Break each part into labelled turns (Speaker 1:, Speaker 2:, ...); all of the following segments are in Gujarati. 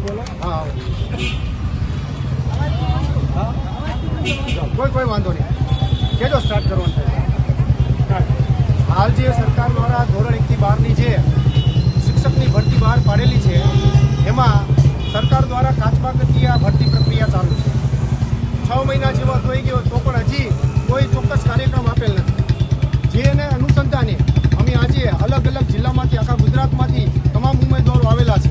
Speaker 1: તમે બોલો.
Speaker 2: હા. કોઈ કોઈ વાંધો નહીં. કેજો સ્ટાર્ટ કરવાનું થાય હાલ જે સરકાર દ્વારા ધોરણ એકથી બારની જે શિક્ષકની ભરતી બહાર પાડેલી છે, એમાં સરકાર દ્વારા કાચબા કરતી આ ભરતી પ્રક્રિયા ચાલુ છે. છ મહિના જેવા થઈ ગયો, તો પણ હજી કોઈ ચોક્કસ કાર્યક્રમ આપેલ નથી જેને અનુસંધાને અમે આજે અલગ અલગ જિલ્લામાંથી આખા ગુજરાતમાંથી તમામ ઉમેદવારો આવેલા છે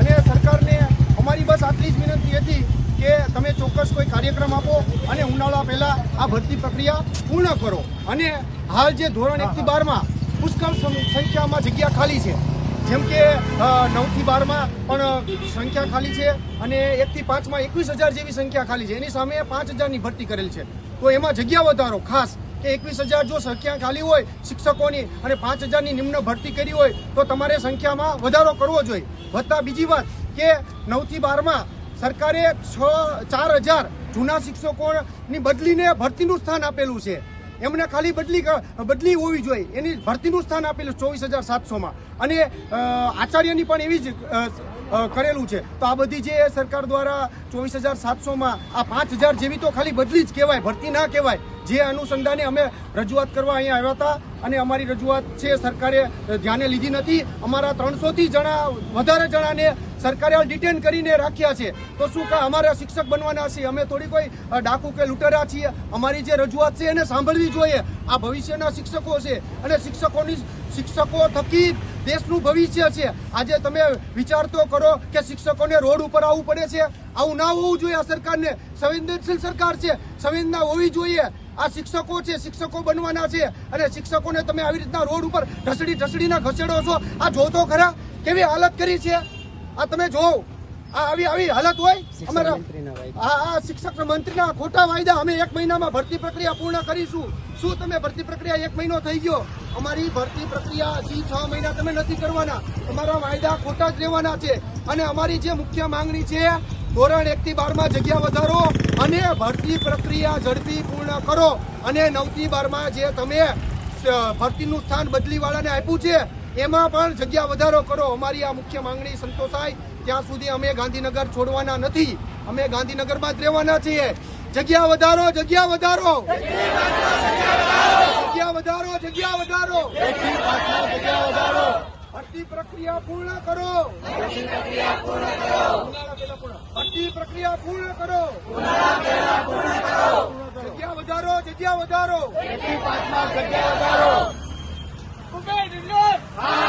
Speaker 2: અને સરકારને અમારી બસ આટલી જ વિનંતી હતી કે તમે ચોક્કસ કોઈ કાર્યક્રમ આપો અને ઉનાળા પહેલાં આ ભરતી પ્રક્રિયા પૂર્ણ કરો. અને હાલ જે ધોરણ એકથી બારમાં પુષ્કળ સંખ્યામાં જગ્યા ખાલી છે. જેમ કે નવથી બારમાં પણ સંખ્યા ખાલી છે અને એકથી પાંચમાં એકવીસ હજાર જેવી સંખ્યા ખાલી છે. એની સામે પાંચ હજારની ભરતી કરેલ છે. તો એમાં જગ્યા વધારો ખાસ કે એકવીસ હજાર જો સંખ્યા ખાલી હોય શિક્ષકોની અને પાંચ હજારની નિમ્ન ભરતી કરી હોય તો તમારે સંખ્યામાં વધારો કરવો જોઈએ. વત્તા બીજી વાત કે નવથી બારમાં સરકારે છ, ચાર હજાર જૂના શિક્ષકોની બદલીને ભરતીનું સ્થાન આપેલું છે. એમને ખાલી બદલી બદલી હોવી જોઈએ. એની ભરતીનું સ્થાન આપેલું ચોવીસ હજાર સાતસોમાં. અને આચાર્યની પણ એવી જ કરેલું છે. તો આ બધી જે સરકાર દ્વારા ચોવીસ હજાર સાતસોમાં આ પાંચ હજાર જેવી તો ખાલી બદલી જ કહેવાય, ભરતી ના કહેવાય. જે અનુસંધાને અમે રજૂઆત કરવા અહીંયા આવ્યા હતા અને અમારી રજૂઆત છે સરકારે ધ્યાને લીધી નથી. અમારા ત્રણસોથી જણા, વધારે જણાને સરકારે ડિટેન કરીને રાખ્યા છે. તો શું કા અમારે શિક્ષક બનવાના છીએ અમે થોડી કોઈ ડાકુ કે લૂંટેરા છીએ. અમારી જે રજૂઆત છે એને સાંભળવી જોઈએ. આ ભવિષ્યના શિક્ષકો છે. અને શિક્ષકોની, શિક્ષકો થકી દેશનું ભવિષ્ય છે. આજે તમે વિચારતો કરો કે શિક્ષકોને રોડ ઉપર આવવું પડે છે. આવું ના હોવું જોઈએ. આ સરકારને સંવેદનશીલ સરકાર છે. સંવેદના હોવી જોઈએ. આ શિક્ષકો છે, શિક્ષકો બનવાના છે. અને શિક્ષકોને તમે આવી રીતના રોડ ઉપર ઢસડી ઢસડીને ખસેડો છો. આ જો તો ખરા. કેવી હાલત કરી છે? આ તમે જો આ આવી આવી હાલત હોય? અમારા હા હા શિક્ષક મંત્રીના ખોટા વાયદા અમે એક મહિનામાં ભરતી પ્રક્રિયા પૂર્ણ કરીશું. શું તમે ભરતી પ્રક્રિયા એક મહિનો થઈ ગયો? અમારી ભરતી પ્રક્રિયા હજી છ મહિના તમે નથી કરવાના. અમારા વાયદા ખોટા જ રહેવાના છે. અને અમારી જે મુખ્ય માંગણી છે ધોરણ એક થી બારમાં જગ્યા વધારો અને ભરતી પ્રક્રિયા ઝડપી પૂર્ણ કરો. અને નવથી બારમાં જે તમે ભરતીનું સ્થાન બદલી વાળાને આપ્યું છે એમાં પણ જગ્યા વધારો કરો. અમારી આ મુખ્ય માંગણી સંતોષાય. ત્યાં સુધી અમે ગાંધીનગર છોડવાના નથી. અમે ગાંધીનગરમાં જ રહેવાના છીએ. જગ્યા વધારો જગ્યા વધારો. જગ્યા વધારો જગ્યા વધારો. ભરતી પ્રક્રિયા પૂર્ણ કરો. ભરતી પ્રક્રિયા પૂર્ણ કરો. જગ્યા વધારો જગ્યા વધારો જગ્યા વધારો. High!